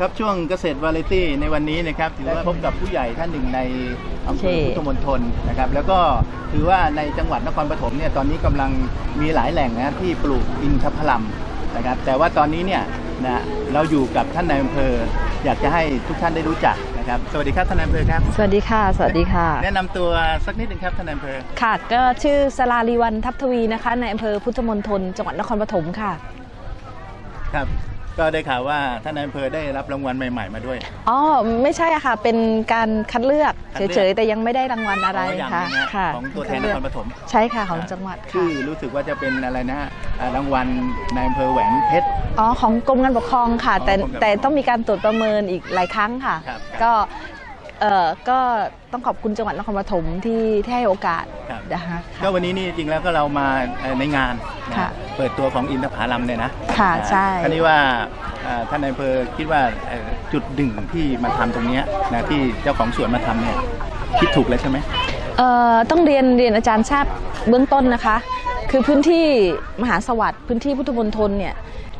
ครับช่วงเกษตรวาไรตี้ในวันนี้นะครับถือว่าพบกับผู้ใหญ่ท่านหนึ่งในอำเภอโอเคพุทธมณฑลนะครับ แล้วก็ถือว่าในจังหวัดนครปฐมเนี่ยตอนนี้กำลังมีหลายแหล่งนะที่ปลูกอินทผลัมนะครับ แต่ว่าตอนนี้เนี่ยนะเราอยู่กับท่านนายอำเภอ อยากจะให้ทุกท่านได้รู้จักนะครับ สวัสดีครับท่านนายอำเภอครับ สวัสดีค่ะ สวัสดีค่ะ แนะนำตัวสักนิดหนึ่งครับท่านนายอำเภอค่ะก็ชื่อสลาลีวันทัพทวีนะคะในอำเภอพุทธมณฑลจังหวัดนครปฐมค่ะ ครับ ก็ได้ข่าวว่าท่านนายอำเภอได้รับรางวัลใหม่ ๆ มาด้วย อ๋อไม่ใช่อะค่ะ เป็นการคัดเลือกคัดเลือก เฉยๆ แต่ยังไม่ได้รางวัลอะไรอ๋ออย่างค่ะหนึ่งนะค่ะของตัวแทนนครปฐมใช่ค่ะของจังหวัดชื่ค่ะอรู้สึกว่าจะเป็นอะไรนะฮะอ่ารางวัลนายอำเภอแหวนเพชร อ๋อของกรมการปกครองค่ะ แต่อ๋อกรมการปกครองแต่ต้องมีการตรวจประเมินอีกหลายครั้งค่ะ ครับก็ เอ่อก็ต้องขอบคุณจังหวัดนครปฐมที่ที่ให้โอกาสครับ นะคะ ก็วันนี้นี่จริงแล้วก็เรามาเอ่อในงานนะค่ะเปิดตัวของอินทผลัมเนี่ยนะค่ะอ่าใช่ คราวนี้ว่าอ่าท่านนายอำเภอคิดว่าเอ่อจุดดึงที่มาทำตรงเนี้ยนะที่เจ้าของสวนมาทำเนี่ยคิดถูกแล้วใช่ไหม เอ่อต้องเรียนเรียนอาจารย์ทราบเบื้องต้นนะคะ คือพื้นที่มหาสวัสดิ์พื้นที่พุทธมณฑลเนี่ย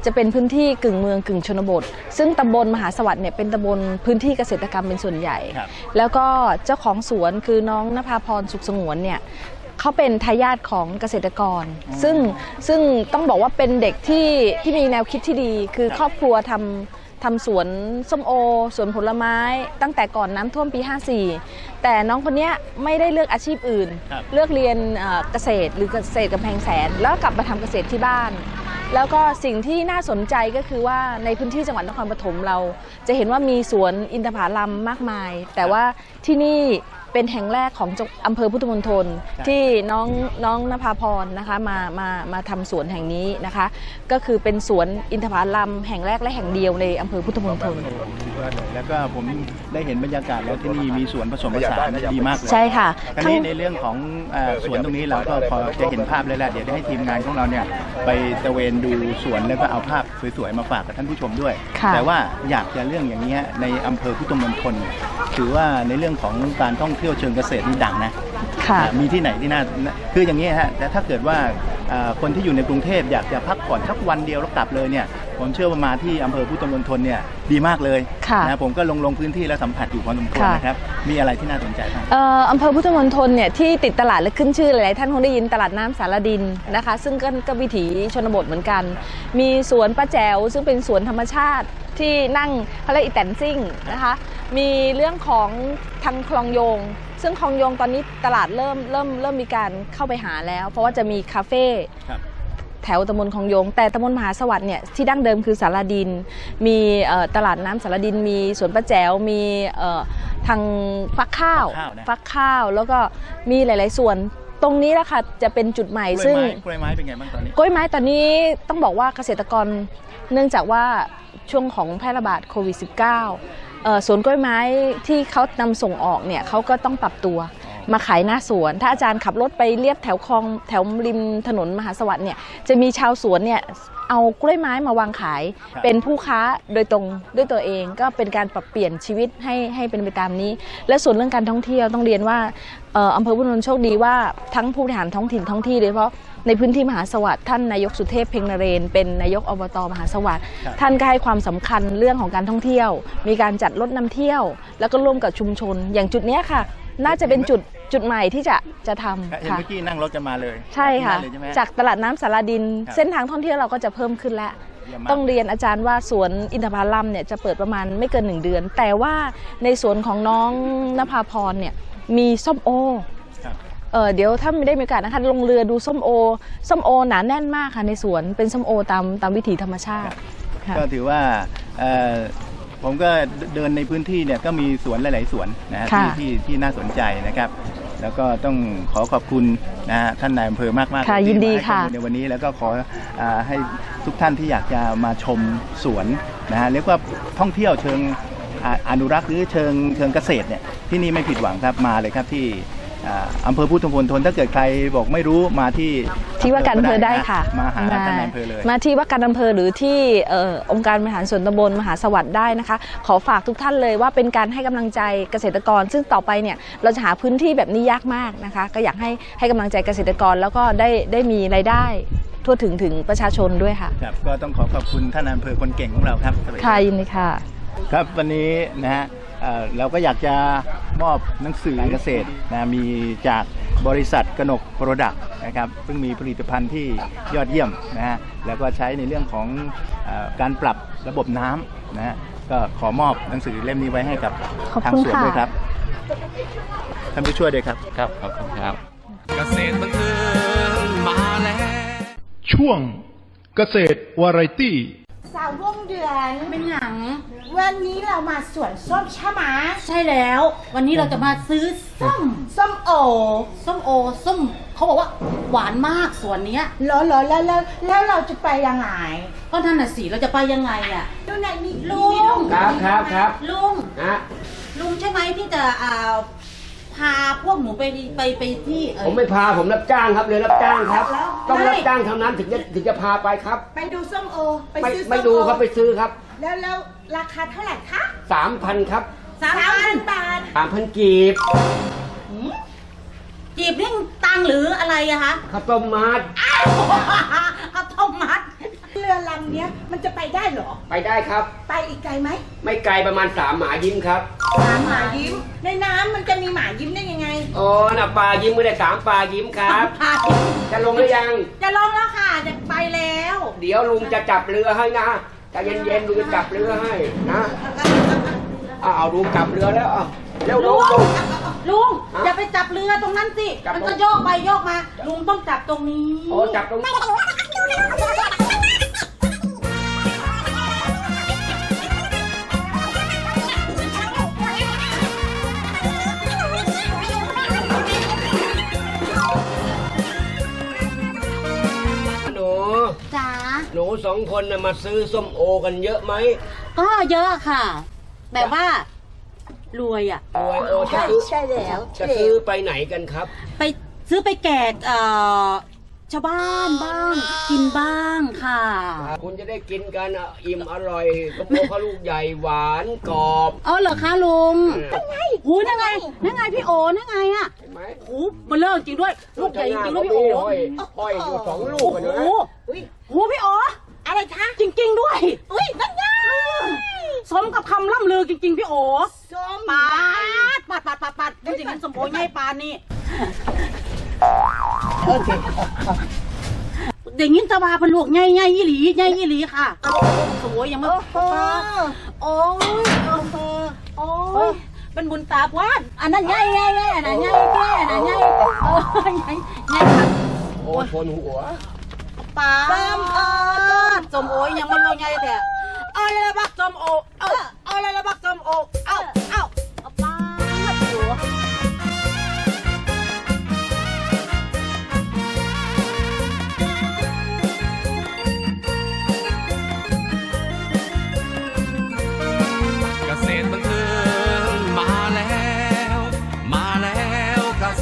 จะเป็นพื้นที่กึ่งเมืองกึ่งชนบท ซึ่งตำบลมหาสวัสดิ์เนี่ยเป็นตำบลพื้นที่เกษตรกรรมเป็นส่วนใหญ่ครับแล้วก็เจ้าของสวนคือน้องนภาพรสุขสงวนเนี่ยเขาเป็นทายาทของเกษตรกร ซึ่งซึ่งต้องบอกว่าเป็นเด็กที่ที่มีแนวคิดที่ดี คือครอบครัวทำ ทำสวนส้มโอ สวนผลไม้ตั้งแต่ก่อนน้ำท่วมปี 54 แต่น้องคนเนี้ยไม่ได้เลือกอาชีพอื่นครับเลือกเรียนเอ่อเกษตรหรือเกษตรกำแพงแสน แล้วกลับมาทำเกษตรที่บ้าน แล้วก็สิ่งที่น่าสนใจก็คือว่าในพื้นที่จังหวัดนครปฐมเรา จะเห็นว่ามีสวนอินทผลัมมากมาย แต่ว่าที่นี่เป็นแห่งแรกของจังอำเภอพุทธมณฑลครับที่น้องน้องนภาพรนะคะมามามาทำสวนแห่งนี้นะคะ ก็คือเป็นสวนอินทผลัมแห่งแรกและแห่งเดียวในอำเภอพุทธมณฑลโอ้สุดยอดเลยแล้วก็ผมได้เห็นบรรยากาศแล้วที่นี่มีสวนผสมผสานดีมากเลยใช่ค่ะคราวทั้งนี้ในเรื่องของเอ่อสวนตรงนี้เราก็พอจะเห็นภาพแล้วแหละเดี๋ยวให้ทีมงานของเราเนี่ยไปตระเวนดูสวนแล้วก็เอาภาพ สวยๆมาฝากกับท่านผู้ชมด้วย ค่ะแต่ว่าอยากจะเรื่องอย่างนี้ยในอำเภอพุทธมณฑลถือว่าในเรื่องของการท่องเที่ยวเชิงเกษตรนี่ดังนะค่ะมีที่ไหนที่น่าคืออย่างนี้ฮะแต่ถ้าเกิดว่าเอ่อคนที่อยู่ในกรุงเทพอยากจะพักผ่อนสักวันเดียวแล้วกลับเลยเนี่ย ผมเชื่อว่ามาที่อำเภอพุทธมณฑลเนี่ยดีมากเลยค่ะนะผมก็ลงลงพื้นที่แล้วสัมผัสอยู่พอสมควรค่ะ นะครับ มีอะไรที่น่าสนใจบ้าง เอ่ออำเภอพุทธมณฑลเนี่ยที่ติดตลาดและขึ้นชื่อหลายๆท่านคงได้ยินตลาดน้ำสารดินนะคะ ซึ่งก็ก็วิถีชนบทเหมือนกัน มีสวนป้าแจ๋วซึ่งเป็นสวนธรรมชาติที่นั่งเขาเรียกอีแตนซิ่งนะคะมีเรื่องของทางคลองโยง ซึ่งคลองโยงตอนนี้ตลาดเริ่มเริ่มเริ่มมีการเข้าไปหาแล้ว เพราะว่าจะมีคาเฟ่ ครับ แถวตำบลคลองโยง แต่ตำบลมหาสวัสดิ์เนี่ยที่ดั้งเดิมคือสารดิน มีเอ่อตลาดน้ำสารดิน มีสวนป้าแจ๋วมีเอ่อทางฟักข้าวฟักข้าวนะฟักข้าว แล้วก็มีหลาย ๆ ส่วนตรงนี้แหละค่ะจะเป็นจุดใหม่กล้วยซึ่งไม้กล้วยไม้เป็นไงบ้างตอนนี้กล้วยไม้ตอนนี้ต้องบอกว่าเกษตรกรเนื่องจากว่าช่วงของแพร่ระบาดโควิด -19 เอ่อสวนกล้วยไม้ที่เขานำส่งออกเนี่ยเขาก็ต้องปรับตัว มาขายหน้าสวน ถ้าอาจารย์ขับรถไปเรียบแถวคลองแถวริมถนนมหาสวัสดิ์เนี่ยจะมีชาวสวนเนี่ยเอากล้วยไม้มาวางขาย ครับ เป็นผู้ค้าโดยตรงด้วยตัวเอง ก็เป็นการปรับเปลี่ยนชีวิตให้ให้เป็นไปตามนี้ และส่วนเรื่องการท่องเที่ยวต้องเรียนว่าเอ่ออำเภอพุทธมณฑลโชคดีว่าทั้งผู้บริหารท้องถิ่นท้องที่โดยเฉพาะในพื้นที่มหาสวัสดิ์ท่านนายกสุเทพเพ็งนเรน เป็นนายกอบตมหาสวัสดิ์ครับ ท่านก็ให้ความสำคัญเรื่องของการท่องเที่ยว มีการจัดรถนำเที่ยว แล้วก็ร่วมกับชุมชน อย่างจุดเนี้ยค่ะ น่าจะเป็นจุดจุดใหม่ที่จะจะทเห็นำค่ะ เมื่อกี้นั่งรถกันมาเลยใช่ค่ะ ที่นั่นเลยใช่ไหม จากตลาดน้ำสารดิน ครับเส้นทางท่องเที่ยวเราก็จะเพิ่มขึ้นแล้ว เยี่ยมมาก ต้องเรียนอาจารย์ว่าสวนอินทผลัมเนี่ยจะเปิดประมาณไม่เกินหนึ่งเดือน แต่ว่าในสวนของน้องนภาพรเนี่ยมีส้มโอ ครับ เออเดี๋ยวถ้าไม่ได้มีโอกาสนะคะลงเรือดูส้มโอ ส้มโอหนาแน่นมากค่ะในสวนเป็นส้มโอตามตามวิถีธรรมชาติค่ะ ก็ถือว่าเอ่อ ผมก็เดินในพื้นที่เนี่ยก็มีสวนหลาย ๆ สวนนะฮะค่ะที่ที่ที่น่าสนใจนะครับ แล้วก็ต้องขอขอบคุณนะฮะท่านนายอำเภอมากๆค่ะที่ยินดีมาให้ข้อค่ะมูลในวันนี้แล้วก็ขออาให้ทุกท่านที่อยากจะมาชมสวนนะฮะเรียกว่าท่องเที่ยวเชิงอ่าอนุรักษ์หรือเชิงเชิงเกษตรเนี่ยที่นี่ไม่ผิดหวังครับมาเลยครับที่ อ่าอำเภอพุทธมณฑลถ้าเกิดใครบอกไม่รู้มาที่ที่ว่าการอำเภอได้ค่ะมาหาท่านนายอำเภอเลยมาที่ว่าการอำเภอหรือที่เอ่อองค์การบริหารส่วนตำบลมหาสวัสดิ์ได้นะคะ ขอฝากทุกท่านเลยว่าเป็นการให้กำลังใจเกษตรกร ซึ่งต่อไปเนี่ยเราจะหาพื้นที่แบบนี้ยากมากนะคะ ก็อยากให้ให้กำลังใจเกษตรกรแล้วก็ได้ได้มีรายได้ ทั่วถึงถึงประชาชนด้วยค่ะ ครับก็ต้องขอขอบคุณท่านนายอำเภอคนเก่งของเราครับสวัสดีครับ ค่ะยินดีค่ะ ครับวันนี้นะฮะ เอ่อเราก็อยากจะมอบหนังสือการเกษตรนะมีจากบริษัทกนกโปรดักต์นะครับซึ่งมีผลิตภัณฑ์ที่ยอดเยี่ยมนะฮะแล้วก็ใช้ในเรื่องของเออการปรับระบบน้ำนะฮะก็ขอมอบหนังสือเล่มนี้ไว้ให้กับขอบทางคุณสวนค่ะด้วยครับท่านผู้ช่วยด้วยครับครับขอบคุณครับ เกษตรบันเทิงมาแล้วช่วงเกษตรวาไรตี้ สาววงเดือน เป็นหยังวันนี้เรามาสวนส้มใช่ไหมใช่แล้ว วันนี้เราจะมาซื้อส้มส้มโอส้มโอส้มเขาบอกว่าหวานมากสวนเนี้ยเหรอเหรอแล้วแล้วแล้วเราจะไปยังไงก็นั่นน่ะสิเราจะไปยังไงอะดูไหนมีลุงมีครับครับครับลุง นะลุงใช่ไหมที่จะอ่า พาพวกหนูไปไปไปที่เอ่ผอมไม่พาผมรับจ้างครับเรือรับจ้างครับ แล้ว ต้องรับไม่จ้างเท่านั้นถึงจะถึงจะพาไปครับ ไปดูส้มโอ ไปไม่ซื้อส้มโอไม่ดูครับไปซื้อครับแล้วแล้วราคาเท่าไหร่คะสามพันครับสามสามพัพันนบาทสามพันกีบจีบนี่ตังค์หรืออะไรอะคะข้าวต้มมัดเอาต้มมัดเรือลำเนี้ยมันจะไปได้เหรอ ไปได้ครับ ไปอีกไกลไหมไม่ไกลประมาณสามหมายิ้มครับ หมาหมายิ้ม ในน้ำมันจะมีหมายิ้มได้ยังไงโอ้น่ะปลายิ้มไม่ได้สามปลายิ้มครับพาจะลงหรือยัง จะลงแล้วค่ะจะไปแล้วเดี๋ยวลุงจะจับเรือให้นะใจะเย็นๆลุงจะจับเรือให้นะเอาเอาลุงจับเรือแล้วเอาเร็วลุงลุง ลุงฮะอย่าไปจับเรือตรงนั้นสิจับมันตรงก็โยกไปโยกมา ลุงต้องจับตรงนี้ โอ้จับตรงหนู หนูสองคนน่ะมาซื้อส้มโอกันเยอะไหมก็เยอะค่ะ แบบว่ารวยอะ รวยโอจะซื้อใช่แล้วจะซื้อไปไหนกันครับ ไปซื้อไปแจกเอ่อ ชาวบ้านบ้าง กินบ้างค่ะ คุณจะได้กินกันอะอิ่มอร่อยส้มโอเขาลูกใหญ่หวานกรอบอ๋อเหรอคะลุงเออหูนั่นไงนั่นไงพี่โอนั่นไงอะเห็นไหมหูเบลเลอร์จริงด้วย ลูกใหญ่จริงๆด้วยพี่โอห้อยห้อยอยู่สองลูกโอ้กันโหนะหูพี่โออะไรคะ จริง ๆ ด้วยอุ้ยนั่นไงสมกับคำล่ำลือจริง ๆ พี่โอส้มปาดปัดปัดปัดปัดดูสิมันสมโภชง่ายปานนี่ เด็กยินตะวาเป็นลูกง่ายง่ยี่หลีง่ายยี่หลีค่ะสวยยังไม่ปาดโอ้ยโอ้ยเป็นบุญตาพวาดอันนั้นง่ายง่ายง่อันนั้นง่ายง่อันนั้นง่ายโอ้ยง่ายง่ายค่โอ้ยคนหัวปาดสมโอ้ยยังไม่ลงง่ายแต่เอาเลยละบักสมโอเอาเอาเลยละบักสมโอเอาเอาเอา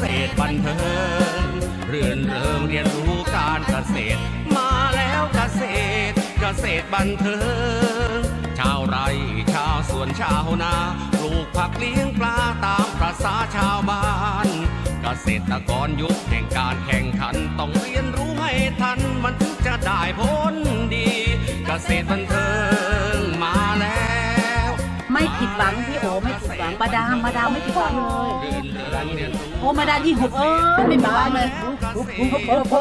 ษตรบันเทิงเรื่อนเริงเรียนรู้การเกษตร มาแล้วเกษตร เกษตรบันเทิงชาวไร่ชาวสวนชาวนาปลูกผักเลี้ยงปลาตามประษาชาวบ้านเกษตรกรยุคแห่งการแข่งขันต้องเรียนรู้ให้ทันมันถึงจะได้ผลดี เกษตรบันเทิงมาแล้ว ไม่ผิดหวังพี่โอไม่ผิดหวังมาดามมาดามไม่ผิดหวังเลยโอ้มาดามยิ่งหุบเออไม่ผิดหวังเลยโอ้โห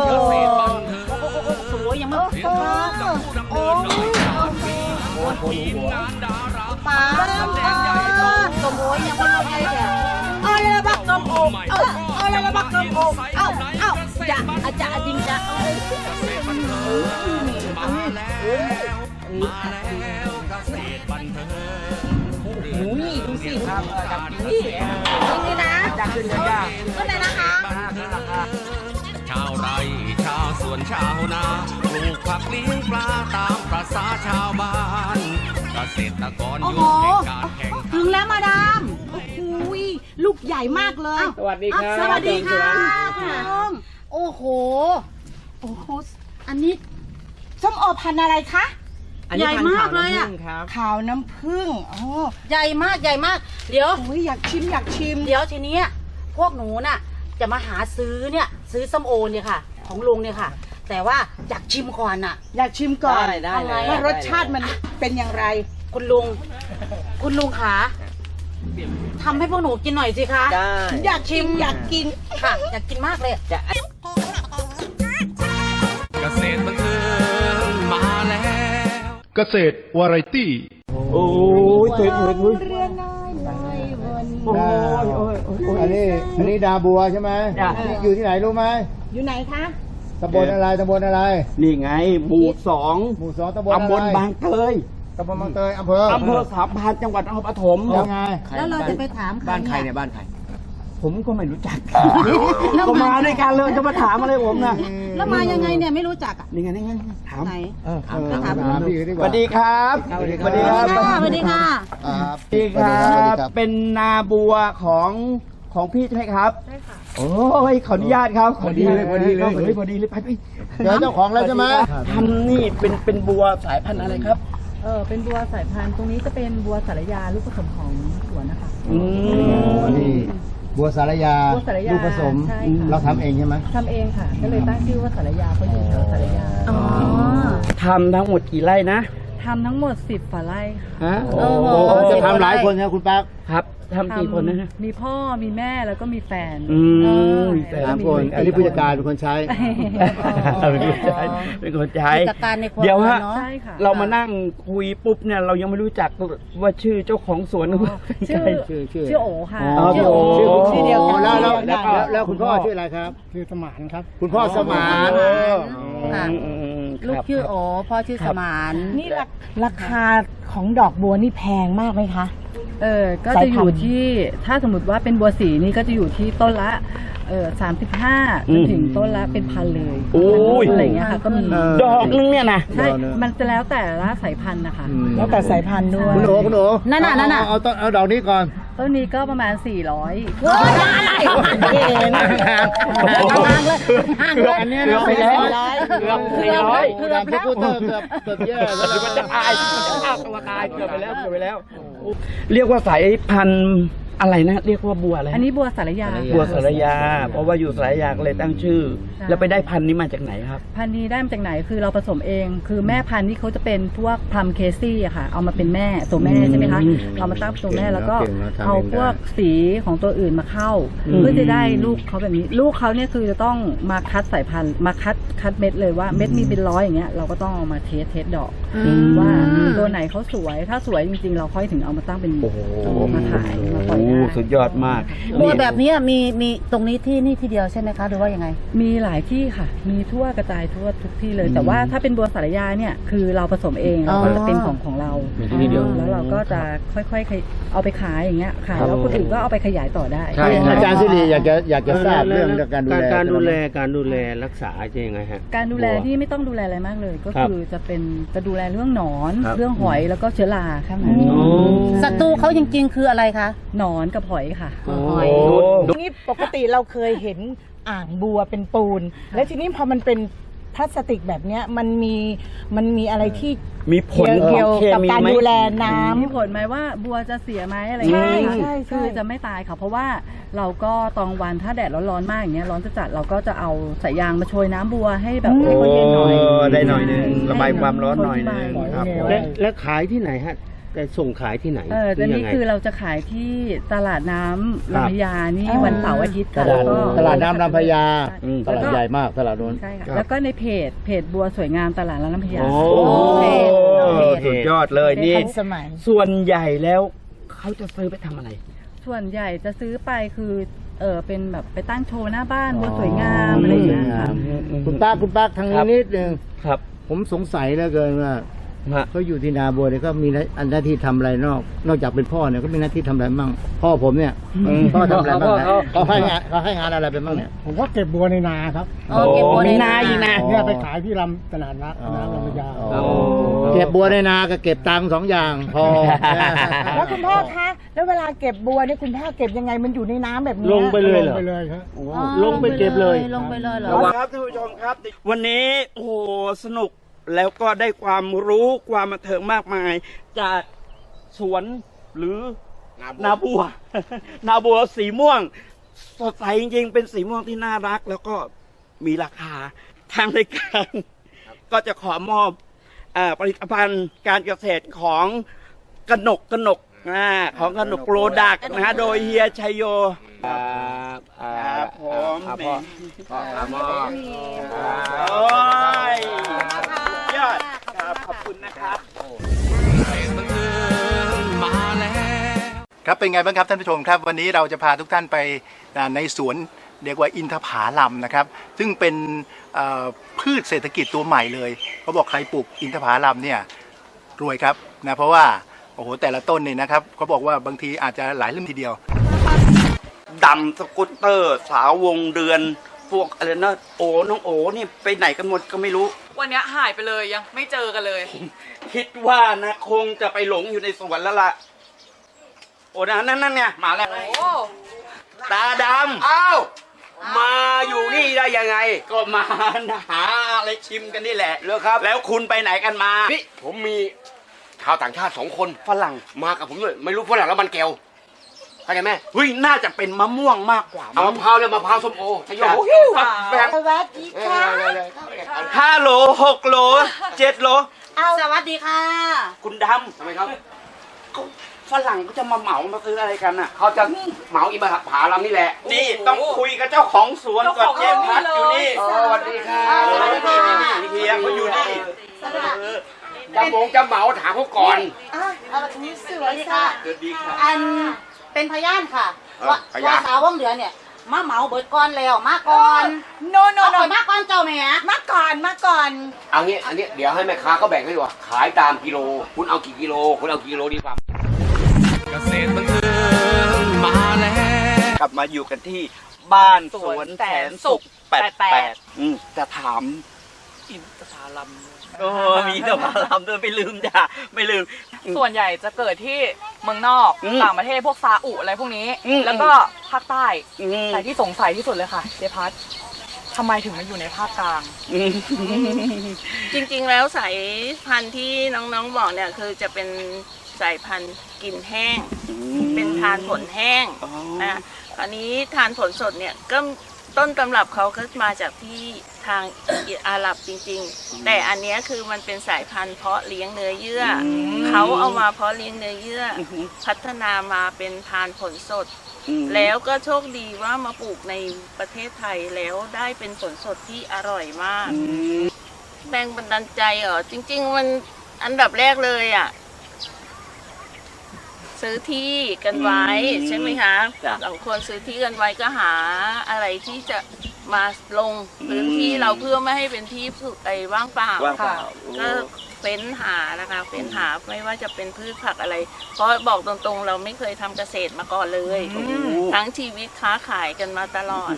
สวยยังไม่ผิดหวังโอ้ยปาสมโอยยังไม่ลงไงแกเอาเลยบักสมโอเอาเอาเลยบักสมโอเอาเอาจะอาจารย์จริงจะเอามาแล้วมาแล้วเกษตรบันเทิงโอ้ยดู สิครับจับนี่นี่นะจะขึ้นจะยากก็เลยนะคะชาวไร่ชาวสวนชาวนาปลูกผักเลี้ยงปลาตามประษาชาวบ้านเกษตรกรโอ้ยุโหคแห่งการแข่งขันถึงแล้วมาดามอุ้ยลูกใหญ่มากเลยสวัสดีครับสวัสดีค่ะสวัสดีคุณครับน้องโอ้โหโอ้โหอันนี้ส้มโอพันธุ์อะไรคะ ใหญ่มากเลยอะขาวน้ำผึ้งโอ้ใหญ่มากใหญ่มาก เดี๋ยวโหอยากชิมอยากชิม เดี๋ยวทีเนี้ยพวกหนูน่ะ จะมาหาซื้อเนี่ย ซื้อส้มโอเนี่ยค่ะ ของลุงเนี่ยค่ะ แต่ว่าอยากชิมก่อนน่ะ อยากชิมก่อนได้ได้ว่ารสชาติมันเป็นอย่างไร คุณลุง คุณลุงขาทำให้พวกหนูกินหน่อยสิคะ ได้อยากชิมอยากกิน ค่ะ อยากกินมากเลย จะ เกษตรวาไรตี้ โอ้ยสวยสวยสวยโอ้ยโอ้ยโอ้ยโอ้ยอันนี้อันนี้ดาบัวใช่ไหมจ้ะ นี่อยู่ที่ไหนรู้ไหมอยู่ไหนคะ ตำบลอะไรตำบลอะไร นี่ไง หมู่สองหมู่สองตำบลอะไรตำบลบางเตยตำบลบางเตยอำเภออำเภอสามพรานจังหวัดนครปฐมยังไง แล้วเราจะไปถามใครบ้านใครเนี่ย เนี่ยบ้านใคร ผมก็ไม่รู้จักก็มาด้วยกันเลยจะมาถามอะไรผมนะแล้วมายังไงเนี่ยไม่รู้จักอะ นี่ไงนี่ไงถามไหน เออถามเออถามถาม ถามพี่ดีสกว่า วัสดีครับสวัสดีสวัสดีคครัรับบสวัสดีค่ะ ครับสวัสดีคสรัวัสดีบเป็นนาบัวของของพี่ใช่ไหมครับใช่ค่ะโอ้ยขออนุญาตครับพอดีเลยพอดีเลยฮ้พอดีเลยไปไปเจอเจ้าของแล้วใช่ไหมทำนี่เป็นเป็นบัวสายพันธุ์อะไรครับ เออเป็นบัวสายพันธุ์ตรงนี้จะเป็นบัวสารยาลูกผสมของสวนนะคะ อือ๋อนี่ บัวสารยาบัวสารยาลูกผสม ใช่ค่ะ เราทำเองใช่ไหมทำเองค่ะ ก็เลยตั้งชื่อว่าสารยาเพราะอยู่แถวสารยา อ๋อ ทำทั้งหมดกี่ไร่นะ ทำทั้งหมด10ฝ่าไร่ค่ะฮะโอ้โหจะทำหลายคนนะคุณปั๊กครับทำกี่คนนะฮะมีพ่อมีแม่แล้วก็มีแฟน อืมเออสามคน อันนี้ผู้จัดการเป็นคนใช้ เป็นคนใช้เป็นคนใช้กิจการในครัวเดี๋ยวฮะเนาะใช่ค่ะ เรามานั่งคุยปุ๊บเนี่ยเรายังไม่รู้จักว่าชื่อเจ้าของสวนชื่อชื่อชื่อ ชื่อโอค่ะ อ๋อชื่อโอชื่อคุณชื่อเดียวกันแล้วแล้วชื่อเดีแล้วยวกันแล้วแล้วคุณพ่อชื่ออะไรครับ ชื่อสมานครับ คุณพ่อสมาน ค่ะ อืม ลูกครับชื่อโอพ่อชื่อสมานนี่ราราคาของดอกบัวนี่แพงมากไหมคะ เออ ก็จะอยู่ที่ ถ้าสมมติว่าเป็นบัวสีนี่ก็จะอยู่ที่ต้นละเออสามสิบห้าจนถึงต้นละเป็นพันเลยโอ้ย อะไรอย่างเงี้ยค่ะก็มีเออ ดอกนึงเนี่ยนะ ใช่มันจะแล้วแต่ละสายพันธุ์นะคะแล้วแต่สายพันธุ์ด้วย คุณโอคุณโอนั่นน่ะนั่นน่ะ เอาเอาเอาเอาดอกนี้ก่อนต้นนี้ก็ประมาณ 400เฮ้ยอะไรเห็น ห่างเลยห่างเลยอันเนี้ยเกือบไปแล้ว เกือบสี่ร้อยเกือบแล้วเกือบเกือบเกือบแย่แล้วมันจะตายมันจะฆ่าตัวตายเกือบไปแล้วเกือบไปแล้ว เรียกว่าสายพันธุ์ อะไรนะเรียกว่าบัวอะไรอันนี้บัวสารยา บัวสารยา เพราะว่าอยู่สารยาก็เลยตั้งชื่อ ใช่ แล้วไปได้พันธุ์นี้มาจากไหนครับ พันธุ์นี้ได้มาจากไหนคือเราผสมเอง คือแม่พันธุ์นี่เขาจะเป็นพวกพลัมเคซี่อะค่ะ เอามาเป็นแม่ตัวแม่ใช่ไหมคะอืมเอามาตั้งเป็นตัวแม่แล้วก็เก่งนะทำเองได้ เอาพวกสีของตัวอื่นมาเข้าเพื่อจะได้ลูกเขาแบบนี้ ลูกเขาเนี่ยคือจะต้องมาคัดสายพันธุ์มาคัดคัดเม็ดเลยว่าเม็ดมีเป็นร้อยอย่างเงี้ยเราก็ต้องเอามาเทสเทสดอก ว่าตัวไหนเขาสวยถ้าสวยจริงๆ เราค่อยถึงเอามาตั้งเป็นมาขายมาปล่อยโอ้ได้สุดยอดมากบัวแบบนี้มีมีตรงนี้ที่นี่ที่เดียวใช่ไหมคะหรือว่ายังไง มีหลายที่ค่ะ มีทั่วกระจายทั่วทุกที่เลย แต่ว่าถ้าเป็นบัวสารยาเนี่ยคือเราผสมเองอ๋อเราก็จะเป็นของของเรามีที่นี่เดียวแล้วเราก็จะค่อยๆขยเอาไปขายอย่างเงี้ยขายแล้วคนอื่นก็เอาไปขยายต่อได้ใช่อาจารย์สิริอยากจะอยากจะทราบเรื่องการดูแลการดูแลการดูแลรักษาจะยังไงฮะการดูแลที่ไม่ต้องดูแลอะไรมากเลย ก็ครับคือจะเป็นจะดูแลเรื่องหนอนครับเรื่องหอยแล้วก็เชื้อราข้างในศัตรูเขาจริงๆคืออะไรคะหนอนกับหอยค่ะ หอยนี่ปกติเราเคยเห็นอ่างบัวเป็นปูน แล้วทีนี้พอมันเป็นพลาสติกแบบเนี้ยมันมีมันมีอะไรที่มีผลเกี่ยวของเคกับมีการไหมดูแลน้ำ มีผลไหมว่าบัวจะเสียไหมอะไรใช่อย่างเงี้ยใช่ใช่ คือจะไม่ตายค่ะ เพราะว่าเราก็ตอนวันถ้าแดดร้อนๆมากอย่างเงี้ยร้อนจัดๆเราก็จะเอาสายยางมาโชยน้ำบัวให้แบบให้คนเย็นหน่อย ได้หน่อยหนึงระบายความร้อนหน่อยหนึงครับและและขายที่ไหนฮะ แต่ส่งขายที่ไหนเออแต่นี่ยังไงคือเราจะขายที่ตลาดน้ำครับลำพญานี่วันเสาร์อาทิตย์ตค่ะลาดแล้วก็ตลาดน้ำลำพญาอืมตลาดใหญ่มากตลาดนู้น ใช่ค่ะ แล้วก็ในเพจเพจบัวสวยงามตลาดลำพญา โอ้เพจเพจ สุดยอดเลยนี่ ทันสมัย ส่วนใหญ่แล้วเขาจะซื้อไปทำอะไร ส่วนใหญ่จะซื้อไปคือเออเป็นแบบไปตั้งโชว์หน้าบ้านบัวสวยงามอะไรอย่างเงี้ยค่ะ คุณป้าคุณป้าทางครันี้บนิดนึง ครับ ผมสงสัยเหลือเกินว่า ฮะ เขาอยู่ที่นาบัวเนี่ยก็มีหน้าที่ทำอะไรนอก นอกจากเป็นพ่อเนี่ยก็มีหน้าที่ทำอะไรบ้างพ่อผมเนี่ยพ่อทำอะไรบ้างนะเขาให้งานเขาให้งานอะไรไปบ้างเนี่ย ผมก็เก็บบัวในนาครับเออเก็บบัวในนาอีกนะ เนี่ยไปขายที่ลำตลาดน้ำน้ำลำพญาอ๋อเก็บบัวในนากับเก็บตังค์สองอย่างพอ แล้วคุณพ่อคะ แล้วเวลาเก็บบัวเนี่ยคุณพ่อเก็บยังไงมันอยู่ในน้ำแบบเนี้ย ลงไปเลยเหรอ ไปเลยครับลงไปเก็บเลย ลงไปเลยเหรอ ครับท่านผู้ชมครับ วันนี้โอ้โหสนุก แล้วก็ได้ความรู้ความบันเทิงมากมาย จากสวนหรือนาบัว นาบัวสีม่วง สดใสจริงๆเป็นสีม่วงที่น่ารัก แล้วก็มีราคาทางรายการก็จะขอมอบเออผลิตภัณฑ์การเกษตรของกนกกนกอ่าของกนกโปรดักนะฮะโดยเฮียชัยโยครับอ่าครับผมอ่าแหพ่อมพ่อครับพ่อโอ้ยยอด ครับขอบคุณนะครับเกษตรบันเทิงมาแล้วครับเป็นไงบ้างครับท่านผู้ชมครับ วันนี้เราจะพาทุกท่านไปอ่าในสวนเรียกว่าอินทผาลัมนะครับ ซึ่งเป็นเอ่อพืชเศรษฐกิจตัวใหม่เลยเขาบอกใครปลูกอินทผาลัมเนี่ยรวยครับนะเพราะว่าโอ้โหแต่ละต้นนี่นะครับเขาบอกว่าบางทีอาจจะหลายเล่มทีเดียวดำสกูตเตอร์ สาววงเดือน พวกอะไรนะโอน้องโอนี่ไปไหนกันหมดก็ไม่รู้ วันเนี้ยหายไปเลยยังไม่เจอกันเลย คิดว่านะคงจะไปหลงอยู่ในสวนแล้วล่ะโอ้นะนั่นนั่นเนี่ยมาแล้ว โอ้ตาดำอ้าว มาอยู่นี่ได้ยังไงก็มาหาอะไรชิมกันนี่แหละเหรอครับแล้วคุณไปไหนกันมาพี่ผมมีชาวต่างชาติสองคน ฝรั่งมากับผมด้วย ไม่รู้ฝรั่งแล้วมันแก้ว เข้าใจไหมเฮ้ยน่าจะเป็นมะม่วงมากกว่าเอามะพร้าวแล้วมะพร้าวส้มโอใช่ไหมแบบสวัสดีเอค่ะอห้าโลหกโลเจ็ดโลเอาสวัสดีค่ะ คุณดทำไมครับำก็ฝรั่งก็จะมาเหมามาซื้ออะไรกันอะ เขาจะเหมาอิมผาลำนี่แหละ นี่ต้องคุยกับเจ้าของสวนก่อนเจมส์พัดอยู่นี่เออสวัสดีครับเออนี่นี่นี่เฮียเขาอยู่นี่เออจะหมงจะเหมาถามเขาก่อนอะเอาแบบนี้สวยค่ะสวัสดีครับอัน เป็นพยานค่ะเออว่าพยาน ว่าสาวว่องเหลือเนี่ย มาเหมาเบิดก่อนแล้วมาก่อนโนโนเอาโนก่อนมาก่อนเจ้าแม่มาก่อนมาก่อน เอางี้อันนี้เดี๋ยวให้แม่ค้าเขาแบ่งให้ดีกว่า ขายตามกิโล คุณเอากี่กิโล คุณเอากี่กิโลดีกว่า เกษตรบันเทิงมาแล้ว กลับมาอยู่กันที่บ้านสวนแสนสุขแปดแปดอืมจะถามอินทผลัมเออมีแต่พาลำด้วยไม่ลืมจ้ะไม่ลืม ส่วนใหญ่จะเกิดที่เมืองนอกอืมต่างประเทศพวกซาอุอะไรพวกนี้ อืม แล้วก็ภาคใต้อืมแต่ที่สงสัยที่สุดเลยค่ะเจพัททำไมถึงมาอยู่ในภาคกลาง อืมจริงๆ แล้วสายพันธุ์ที่น้องๆบอกเนี่ยคือจะเป็นสายพันธุ์กินแห้ง เป็นทานผลแห้งอ๋อ นะคราวนี้ทานผลสดเนี่ยก็ ต้นตำรับเขาก็มาจากที่ทางอาหรับจริงๆ แต่อันเนี้ยคือมันเป็นสายพันธุ์เพาะเลี้ยงเนื้อเยื่ออเขาเอามาเพาะเลี้ยงเนื้อเยื่ออพัฒนามาเป็นทานผลสดอืมแล้วก็โชคดีว่ามาปลูกในประเทศไทยแล้วได้เป็นผลสดที่อร่อยมากอืมแรงบันดาลใจเหรอจริง ๆ มันอันดับแรกเลยอะ ซื้อที่กันไว้อืมใช่ไหมคะจ้ะสองคนซื้อที่กันไว้ก็หาอะไรที่จะมาลงพื้นที่อืมเราเพื่อไม่ให้เป็นที่ผุไอ้ว่างเปล่า ว่างเปล่าค่ะโอ้ก็เฟ้นหานะคะเฟ้นหาไม่ว่าจะเป็นพืชผักอะไร เพราะบอกตรงๆ เราไม่เคยทำเกษตรมาก่อนเลยโอ้ทั้งชีวิตค้าขายกันมาตลอด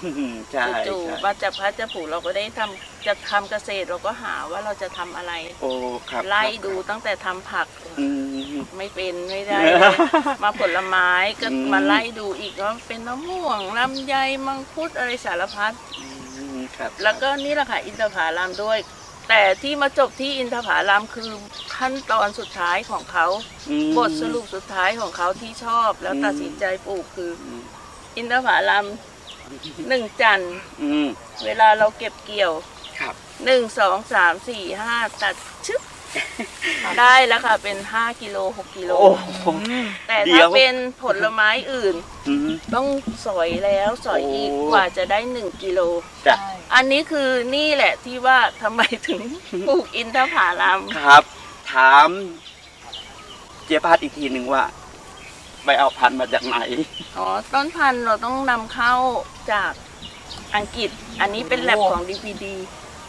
ใช่จู่ใช่ๆว่าจะพัดจะผูเราก็ได้ทำจะทำเกษตรเราก็หาว่าเราจะทำอะไร โอ้ครับไล่ดูตั้งแต่ทำผัก อืม ไม่เป็นไม่ได้เลยมาผลไม้ก็อืมมาไล่ดูอีกว่าเป็นมะม่วงลำไยมังคุดอะไรสารพัดอืมครับแล้วก็นี่แหละค่ะอินทผลัมด้วย แต่ที่มาจบที่อินทผลัมคือขั้นตอนสุดท้ายของเขาอืมบทสรุปสุดท้ายของเขาที่ชอบแล้วอืมตัดสินใจปลูกคืออืมอินทผลัมหนึ่งจันทร์อืมเวลาเราเก็บเกี่ยวครับหนึ่งสองสามสี่ห้าตัดชึบ ได้แล้วค่ะ เป็นห้ากิโลหกกิโล โอ้โห แต่เดี๋ถ้ายว เป็นผลไม้อื่นอืม ต้องสอยแล้วสอยอีกโอ้ กว่าจะได้หนึ่งกิโล จ้ะอันนี้คือนี่แหละที่ว่าทำไมถึง ปลูกอินทผลัมครับ ถามเจ๊พาดอีกทีหนึ่งว่า ไปเอาพันธุ์มาจากไหน อ๋อต้นพันธุ์เราต้องนำเข้าจากอังกฤษ อันนี้เป็นแลบของ DPD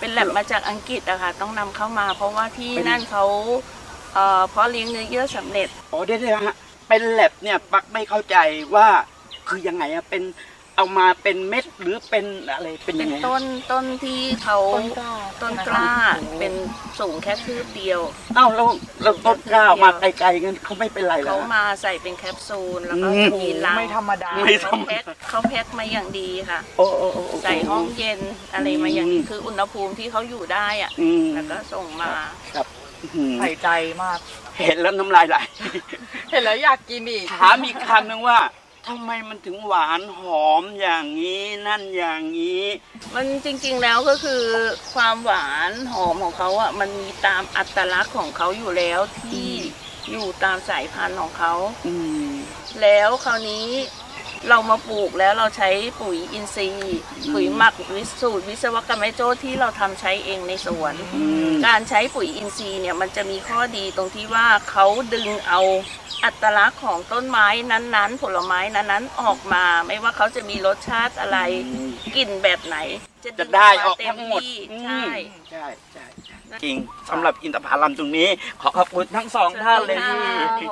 เป็นแลบมาจากอังกฤษอะค่ะต้องนำเข้ามา เพราะว่าที่เป็น นั่นเขาเอ่อเพาะเลี้ยงเนื้อเยื่อสำเร็จอ๋อเดี๋ยวๆฮะเป็นแลบเนี่ยปักไม่เข้าใจว่าคือยังไงอะเป็น เอามาเป็นเม็ดหรือเป็นอะไรเป็นเป็ยันงไงต้นต้นที่เขาต้นกล้าต้นกล้าเป็นสูงแค่คืบเดียว เอ้าแล้วแล้วต้นกล้ามาไกลๆงั้นเขาไม่เป็นไรเหรอเขามาใส่เป็นแคปซูลแล้วก็อืม มีลังไม่ธรรมดา ไม่ธรเขารมแพ็คดาเขาแพ็คมาอย่างดีค่ะ โอ้โอ้โอ้โใส่ห้องเย็นอะไรมาอย่างนี้คืออุณหภูมิที่เขาอยู่ได้อะอืมแล้วก็ส่งมา ครับอื้อหือใส่ใจมาก เห็นแล้วน้ำลายไหล เห็นแล้วอยากกินอีกถามอีกคำหนึ่งว่า ทำไมมันถึงหวานหอมอย่างนี้นั่นอย่างนี้ มันจริงๆแล้วก็คือความหวานหอมของเขาอะมันมีตามอัตลักษณ์ของเขาอยู่แล้วที่อยู่ตามสายพันธุ์ของเขาอืมแล้วคราวนี้ เรามาปลูกแล้วเราใช้ปุ๋ยอินทรีย์ ปุ๋ยหมักวิสูตรวิศวกรรมแม่โจ้ที่เราทำใช้เองในสวน การใช้ปุ๋ยอินทรีย์เนี่ยมันจะมีข้อดีตรงที่ว่าเขาดึงเอาอัตลักษณ์ของต้นไม้นั้นๆ ผลไม้นั้นๆออกมา ไม่ว่าเขาจะมีรสชาติอะไรกลิ่นแบบไหน จะดึงได้ออกเต็ทั้มงหมดที่อืมใช่ใช่ใช่ใช่จริงสำหรับอินทผลัมตรงนี้ ขอขอบคุณทั้งสองท่านเลยที่